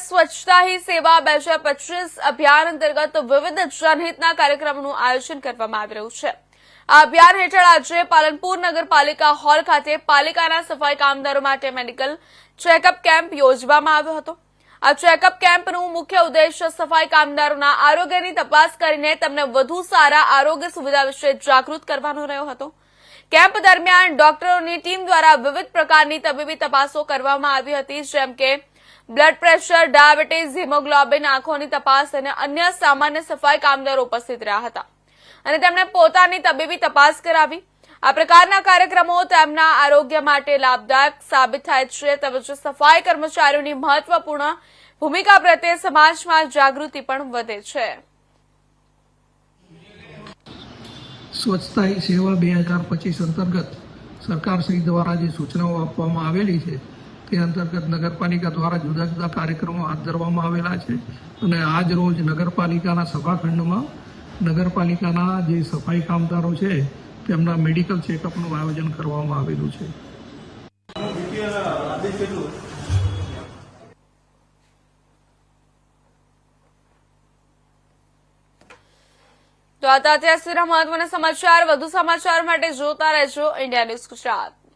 સ્વચ્છતા હી સેવા બે પચીસ અભિયાન અંતર્ગત વિવિધ જનહિતના કાર્યક્રમોનું આયોજન કરવામાં આવી રહ્યું છે. આ અભિયાન હેઠળ આજે પાલનપુર નગરપાલિકા હોલ ખાતે પાલિકાના સફાઈ કામદારો માટે મેડિકલ ચેકઅપ કેમ્પ યોજવામાં આવ્યો હતો. આ ચેકઅપ કેમ્પનું મુખ્ય ઉદ્દેશ્ય સફાઈ કામદારોના આરોગ્યની તપાસ કરીને તેમને વધુ સારા આરોગ્ય સુવિધા વિશે જાગૃત કરવાનો રહ્યો હતો. કેમ્પ દરમિયાન ડોક્ટરોની ટીમ દ્વારા વિવિધ પ્રકારની તબીબી તપાસો કરવામાં આવી હતી, જેમ કે બ્લડ પ્રેશર ડાયાબિટીસ હિમોગ્લોબિન આંખોની તપાસ અને અન્ય સામાન્ય સફાઈ કામદારો ઉપસ્થિત રહ્યા હતા. અને તેમણે પોતાની તબીબી તપાસ કરાવી. આ પ્રકારના કાર્યક્રમો તેમના આરોગ્ય માટે લાભદાયક સાબિત થાય છે. તેમજ સફાઈ કર્મચારીઓની મહત્વપૂર્ણ ભૂમિકા પ્રત્યે સમાજમાં જાગૃતિ પણ વધે છે. સ્વચ્છતા સેવા બે હજાર પચીસ અંતર્ગત દ્વારા જે સૂચનાઓ આપવામાં આવેલી છે તે અંતર્ગત નગરપાલિકા દ્વારા જુદા જુદા કાર્યક્રમો હાથ ધરવામાં આવેલા છે અને આજ રોજ નગરપાલિકાના સભાખંડમાં નગરપાલિકાના જે સફાઈ કામદારો છે, તેમના મેડિકલ ચેકઅપનું આયોજન કરવામાં આવેલું છે. તો આ અત્યાર મહત્વના સમાચાર. વધુ સમાચાર માટે જોતા રહેજો. India news Gujarat.